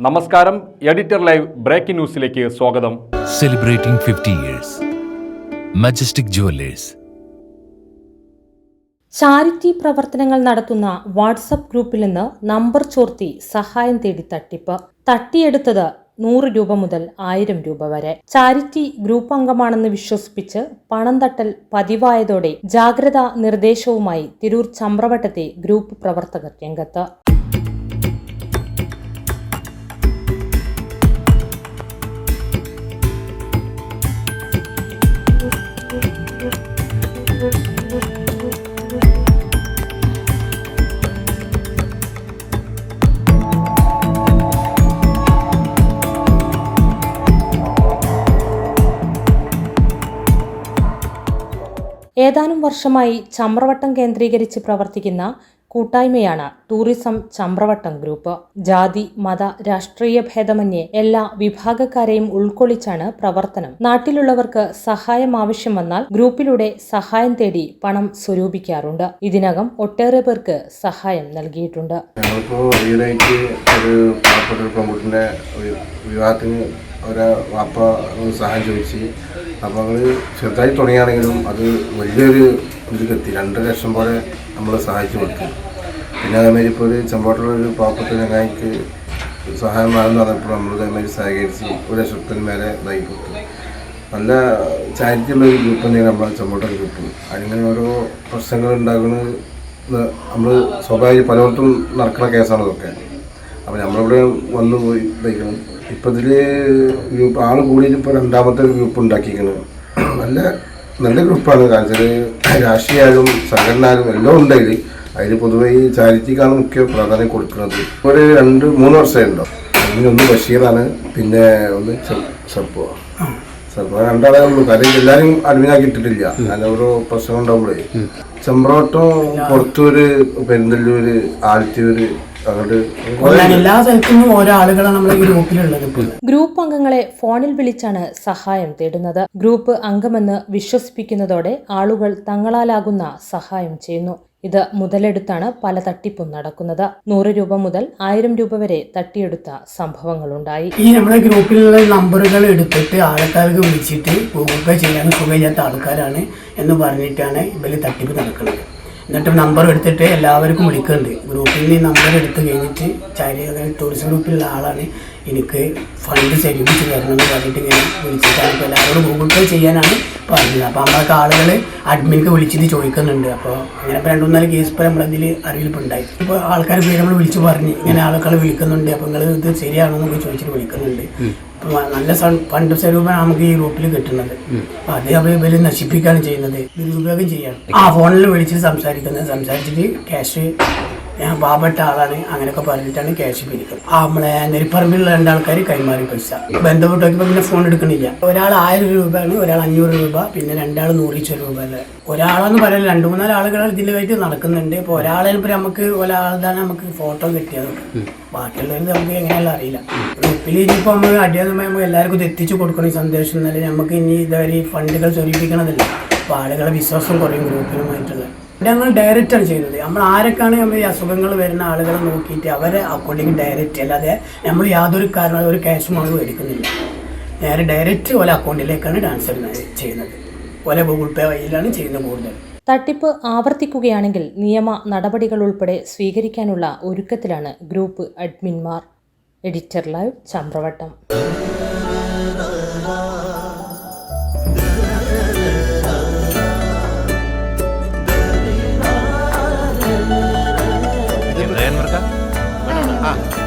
നമസ്കാരം editor live breaking ന്യൂസിലേക്ക് സ്വാഗതം. Celebrating 50 years majestic jewellers charity പ്രവർത്തനങ്ങൾ നടത്തുന്ന വാട്സപ്പ് ഗ്രൂപ്പിൽ നിന്ന് നമ്പർ ചോർത്തി സഹായം തേടി തട്ടിപ്പ്. തട്ടിയെടുത്തത് നൂറ് രൂപ മുതൽ ആയിരം രൂപ വരെ. ചാരിറ്റി ഗ്രൂപ്പ് അംഗമാണെന്ന് വിശ്വസിപ്പിച്ച് പണം തട്ടൽ പതിവായതോടെ ജാഗ്രതാ നിർദ്ദേശവുമായി തിരൂർ ചമ്രവട്ടത്തെ ഗ്രൂപ്പ് പ്രവർത്തകർ രംഗത്ത്. ഏതാനും വർഷമായി ചമ്രവട്ടം കേന്ദ്രീകരിച്ച് പ്രവർത്തിക്കുന്ന കൂട്ടായ്മയാണ് ടൂറിസം ചമ്രവട്ടം ഗ്രൂപ്പ്. ജാതി മത രാഷ്ട്രീയ ഭേദമന്യേ എല്ലാ വിഭാഗക്കാരെയും ഉൾക്കൊള്ളിച്ചാണ് പ്രവർത്തനം. നാട്ടിലുള്ളവർക്ക് സഹായം ആവശ്യം വന്നാൽ ഗ്രൂപ്പിലൂടെ സഹായം തേടി പണം സ്വരൂപിക്കാറുണ്ട്. ഇതിനകം ഒട്ടേറെ പേർക്ക് സഹായം നൽകിയിട്ടുണ്ട്. ഒരു വാപ്പ സഹായം ചോദിച്ച് അപ്പോൾ ഞങ്ങൾ ചെറുതായി തുടങ്ങിയാണെങ്കിലും അത് വലിയൊരു ഇതിലെത്തി രണ്ടര ലക്ഷം പോലെ നമ്മൾ സഹായിച്ചു കൊടുത്തു പിന്നെ അതേമാതിരി ഇപ്പോൾ ഒരു ചെമ്പോട്ടുള്ള ഒരു പാവപ്പെട്ട ചങ്ങായിക്ക് സഹായം വേണമെന്ന് പറഞ്ഞപ്പോൾ നമ്മൾ അതേമാതിരി സഹകരിച്ച് ഒരു ലക്ഷത്തിന് മേലെ ഇതായി കൊടുത്തു. നല്ല ചാരിറ്റിയുള്ള ഒരു ഗ്രൂപ്പ് തന്നെയാണ് നമ്മളെ ചെമ്പോട്ട ഗ്രൂപ്പ്. അതിങ്ങനെ ഓരോ പ്രശ്നങ്ങൾ ഉണ്ടാകുന്നത് നമ്മൾ സ്വാഭാവിക പലയിടത്തും നടക്കുന്ന കേസാണ് ഇതൊക്കെ അപ്പോൾ നമ്മളിവിടെ വന്നു പോയി ഇതായിക്കണം ഇപ്പം ഇതിൽ ഗ്രൂപ്പ് ആൾ കൂടിയിട്ട് ഇപ്പോൾ രണ്ടാമത്തെ ഗ്രൂപ്പ് ഉണ്ടാക്കിയിരിക്കുന്നത് നല്ല നല്ല ഗ്രൂപ്പാണ്. കാരണം വെച്ചാൽ രാഷ്ട്രീയമായാലും സംഘടനയായാലും എല്ലാം ഉണ്ട് അതിൽ പൊതുവേ പൊതുവെ ഈ ചാരിറ്റിക്കാണ് മുഖ്യ പ്രാധാന്യം കൊടുക്കുന്നത്. ഒരു രണ്ട് മൂന്ന് വർഷമേ ഉണ്ടോ ഒന്ന് ബഷീറാണ് പിന്നെ ഒന്ന് സപ്പോ ചിലപ്പോൾ രണ്ടാളേ ഉള്ളൂ. കാര്യം എല്ലാവരും അഡ്മിനാക്കി ഇട്ടിട്ടില്ല. അങ്ങനെ ഓരോ പ്രശ്നം ഉണ്ടാവുമ്പോഴേ ചെമ്പ്രോട്ടം പുറത്തൂര് പെരുന്തല്ലൂര് ആലത്തൂര് കൊല്ലാൻ എല്ലാ സ്ഥലത്തുനിന്നും ഓരോ ആളുകളാണ് നമ്മുടെ ഈ ഗ്രൂപ്പിലുള്ളത് ഇപ്പോൾ ഗ്രൂപ്പ് അംഗങ്ങളെ ഫോണിൽ വിളിച്ചാണ് സഹായം തേടുന്നത്. ഗ്രൂപ്പ് അംഗമെന്ന് വിശ്വസിപ്പിക്കുന്നതോടെ ആളുകൾ തങ്ങളാലാകുന്ന സഹായം ചെയ്യുന്നു. ഇത് മുതലെടുത്താണ് പല തട്ടിപ്പും നടക്കുന്നത്. നൂറ് രൂപ മുതൽ ആയിരം രൂപ വരെ തട്ടിയെടുത്ത സംഭവങ്ങളുണ്ടായി. ഈ നമ്മുടെ ഗ്രൂപ്പിലുള്ള നമ്പറുകൾ എടുത്തിട്ട് ആൾക്കാർക്ക് വിളിച്ചിട്ട് ഗൂഗിൾ പേ ചെയ്യാൻ സുഖമില്ലാത്ത ആൾക്കാരാണ് എന്ന് പറഞ്ഞിട്ടാണ് ഇവർ തട്ടിപ്പ് നടക്കുന്നത്. എന്നിട്ട് നമ്പർ എടുത്തിട്ട് എല്ലാവർക്കും വിളിക്കുന്നുണ്ട്. ഗ്രൂപ്പിൽ നിന്ന് നമ്പർ എടുത്ത് കഴിഞ്ഞിട്ട് ചാരി ടൂറിസം ഗ്രൂപ്പിലുള്ള ആളാണ്. എനിക്ക് ഫണ്ട് ചെലവിച്ച് തരണം എന്ന് പറഞ്ഞിട്ട് ഇങ്ങനെ വിളിച്ചിട്ടാണ് ഇപ്പോൾ എല്ലാവരോടും ഗൂഗിൾ പേ ചെയ്യാനാണ് പറഞ്ഞത്. അപ്പോൾ നമ്മളൊക്കെ ആളുകൾ അഡ്മിൻക്ക് വിളിച്ചിട്ട് ചോദിക്കുന്നുണ്ട്. അപ്പോൾ അങ്ങനെ ഇപ്പോൾ രണ്ടു മൂന്നാൽ കേസ് ഇപ്പോൾ നമ്മളതിൽ അറിയിപ്പുണ്ടായി ഉണ്ടായി ഇപ്പോൾ ആൾക്കാർ പേര് നമ്മൾ വിളിച്ച് പറഞ്ഞ്. ഇങ്ങനെ ആൾക്കാർ വിളിക്കുന്നുണ്ട്. അപ്പോൾ നിങ്ങൾ ഇത് ശരിയാണോ എന്നൊക്കെ ചോദിച്ചിട്ട് വിളിക്കുന്നുണ്ട്. അപ്പോൾ നല്ല ഫണ്ട് സ്വരൂപമാണ് നമുക്ക് ഈ ഗ്രൂപ്പിൽ കിട്ടുന്നത്. അപ്പോൾ അത് അവർ ഇവർ നശിപ്പിക്കുകയാണ് ചെയ്യുന്നത്. ദുരുപയോഗം ചെയ്യാണ്. ആ ഫോണിൽ വിളിച്ച് സംസാരിക്കുന്നത്. സംസാരിച്ചിട്ട് ക്യാഷ് ഞാൻ പാവപ്പെട്ട ആളാണ്. അങ്ങനെയൊക്കെ പറഞ്ഞിട്ടാണ് ക്യാഷ് പിരിക്കുന്നത് ആ നമ്മളെ നെരിപ്പറമ്പിലുള്ള രണ്ടാൾക്കാർ കൈമാറി പൈസ. ബന്ധപ്പെട്ട് നോക്കിയപ്പോൾ പിന്നെ ഫോൺ എടുക്കണില്ല. ഒരാൾ ആയിരം രൂപയാണ് ഒരാൾ അഞ്ഞൂറ് രൂപ പിന്നെ രണ്ടാൾ നൂറിച്ച രൂപ അല്ലേ? ഒരാളെന്ന് പറയാൻ രണ്ട് മൂന്നാൽ ആളുകൾ ഇതിലായിട്ട് നടക്കുന്നുണ്ട്. ഇപ്പോൾ ഒരാളെ നമുക്ക് ഒരാളാണ് നമുക്ക് ഫോട്ടോ കിട്ടിയത്. ബാക്കിയുള്ളവർ നമുക്ക് എങ്ങനെയല്ല അറിയില്ല. ഗ്രൂപ്പിൽ ഇനിയിപ്പോൾ നമ്മൾ അടിയന്തരമായി നമുക്ക് എല്ലാവർക്കും ഇത് എത്തിച്ചു കൊടുക്കണം ഈ സന്ദേശം എന്നാലും നമുക്ക് ഇനി ഇതുവരെ ഫണ്ടുകൾ സ്വരൂപിക്കണതല്ല. അപ്പോൾ ആളുകളെ വിശ്വാസം കുറയും ഗ്രൂപ്പിനുമായിട്ടുള്ള. ഞങ്ങൾ ഡയറക്റ്റ് ആണ് ചെയ്യുന്നത് നമ്മൾ ആരൊക്കെയാണ് നമ്മൾ ഈ അസുഖങ്ങൾ വരുന്ന ആളുകളെ നോക്കിയിട്ട് അവരെ അക്കൗണ്ടിങ് ഡയറക്റ്റ് അല്ലാതെ നമ്മൾ യാതൊരു കാരണം ഒരു ക്യാഷും നമ്മൾ എടുക്കുന്നില്ല നേരെ ഡയറക്റ്റ് ഓല അക്കൗണ്ടിലേക്കാണ് ട്രാൻസ്ഫർ ചെയ്യുന്നത്. ഓല ഗൂഗിൾ പേ വഴിയിലാണ് ചെയ്യുന്നത് കൂടുതൽ. തട്ടിപ്പ് ആവർത്തിക്കുകയാണെങ്കിൽ നിയമ നടപടികൾ ഉൾപ്പെടെ സ്വീകരിക്കാനുള്ള ഒരുക്കത്തിലാണ് ഗ്രൂപ്പ് അഡ്മിൻമാർ എഡിറ്റർ ലൈവ് ചമ്രവട്ടം.